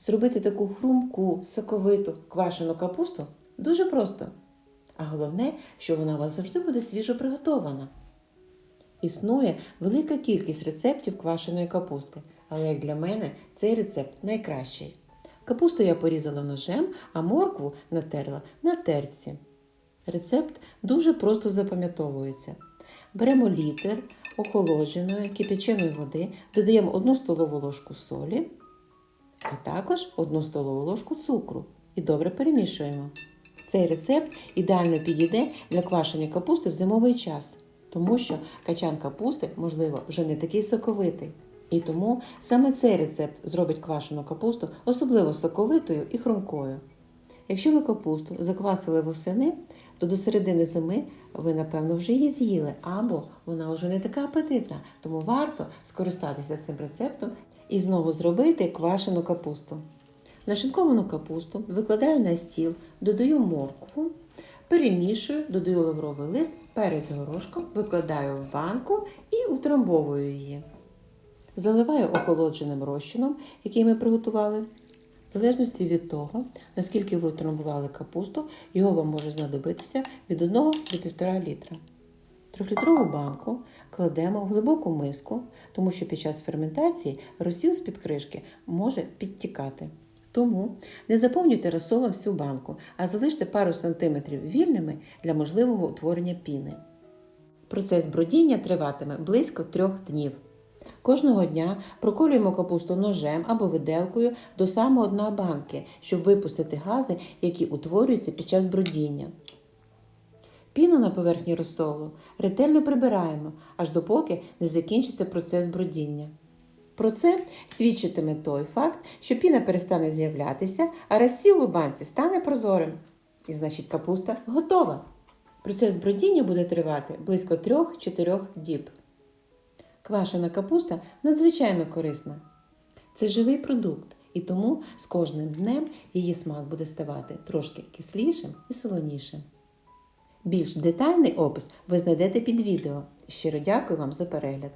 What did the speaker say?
Зробити таку хрумку, соковиту, квашену капусту дуже просто. А головне, що вона у вас завжди буде свіжо приготована. Існує велика кількість рецептів квашеної капусти, але як для мене цей рецепт найкращий. Капусту я порізала ножем, а моркву натерла на терці. Рецепт дуже просто запам'ятовується. Беремо літр охолодженої кипяченої води, додаємо 1 столову ложку солі, а також 1 столову ложку цукру і добре перемішуємо. Цей рецепт ідеально підійде для квашення капусти в зимовий час, тому що качан капусти, можливо, вже не такий соковитий. І тому саме цей рецепт зробить квашену капусту особливо соковитою і хрумкою. Якщо ви капусту заквасили восени, то до середини зими ви, напевно, вже її з'їли, або вона вже не така апетитна, тому варто скористатися цим рецептом і знову зробити квашену капусту. Нашинковану капусту викладаю на стіл, додаю моркву, перемішую, додаю лавровий лист, перець горошком, викладаю в банку і утрамбовую її. Заливаю охолодженим розчином, який ми приготували. В залежності від того, наскільки ви утрамбували капусту, його вам може знадобитися від 1 до 1,5 літра. Трьохлітрову банку кладемо в глибоку миску, тому що під час ферментації розсіл з-під кришки може підтікати. Тому не заповнюйте розсолом всю банку, а залиште пару сантиметрів вільними для можливого утворення піни. Процес бродіння триватиме близько трьох днів. Кожного дня проколюємо капусту ножем або виделкою до самого дна банки, щоб випустити гази, які утворюються під час бродіння. Піну на поверхні розсолу ретельно прибираємо, аж допоки не закінчиться процес бродіння. Про це свідчитиме той факт, що піна перестане з'являтися, а розсіл у банці стане прозорим. І значить капуста готова. Процес бродіння буде тривати близько 3-4 діб. Квашена капуста надзвичайно корисна. Це живий продукт, і тому з кожним днем її смак буде ставати трошки кислішим і солонішим. Більш детальний опис ви знайдете під відео. Щиро дякую вам за перегляд.